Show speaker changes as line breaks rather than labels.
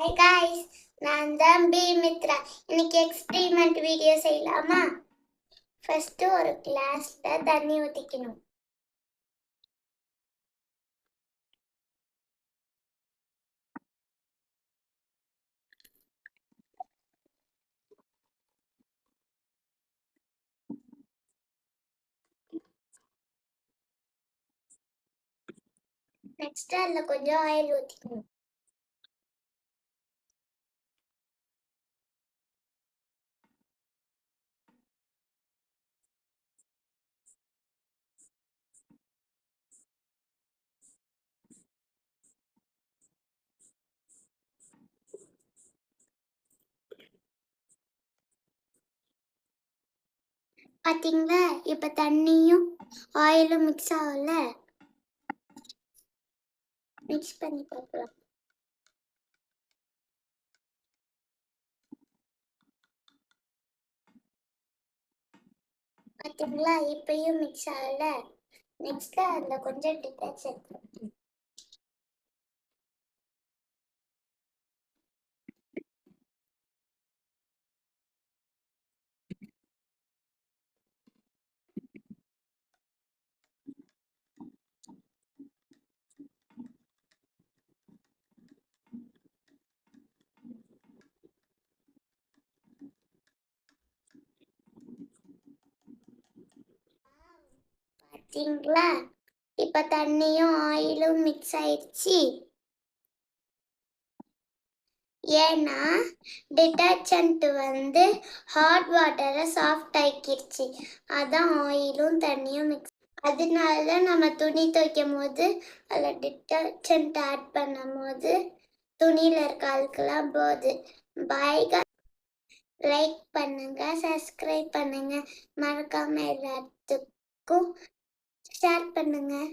Hey guys நான் தான் B Mitra இன்னைக்கு எக்ஸ்பிரிமெண்ட் வீடியோ செய்யலாமா? ஃபஸ்ட்டு ஒரு கிளாஸில் தண்ணி ஊற்றிக்கணும் நெக்ஸ்ட் அதில் கொஞ்சம் ஆயில் ஊற்றிக்கணும் பாத்தீங்களா? இப்ப தண்ணியும் ஆயிலும் மிக்ஸ் ஆகல மிக்ஸ் பண்ணி பார்க்கலாம் பாத்தீங்களா? இப்பயும் மிக்ஸ் ஆகல. நெக்ஸ்ட் அதில் கொஞ்சம் டிட்டர்ஜென்ட் பார்த்தீங்களா இப்ப தண்ணியும் ஆயிலும் மிக்ஸ் ஆயிடுச்சு ஏன்னா டிட்டர்ஜென்ட் வந்து ஹாட் வாட்டரை சாஃப்ட் ஆக்கிடுச்சு அதான் ஆயிலும் தண்ணியும் மிக்ஸ் அதனால தான் நம்ம துணி துவைக்கும் போது அதில் டிட்டர்ஜென்ட் ஆட் பண்ணும் போது துணியில் இருக்க ஆளுக்கெல்லாம் போகுது. பாய்கா லைக் பண்ணுங்க சப்ஸ்கிரைப் பண்ணுங்க. மறக்காம எல்லாத்துக்கும் ஷேர் பண்ணுங்கள்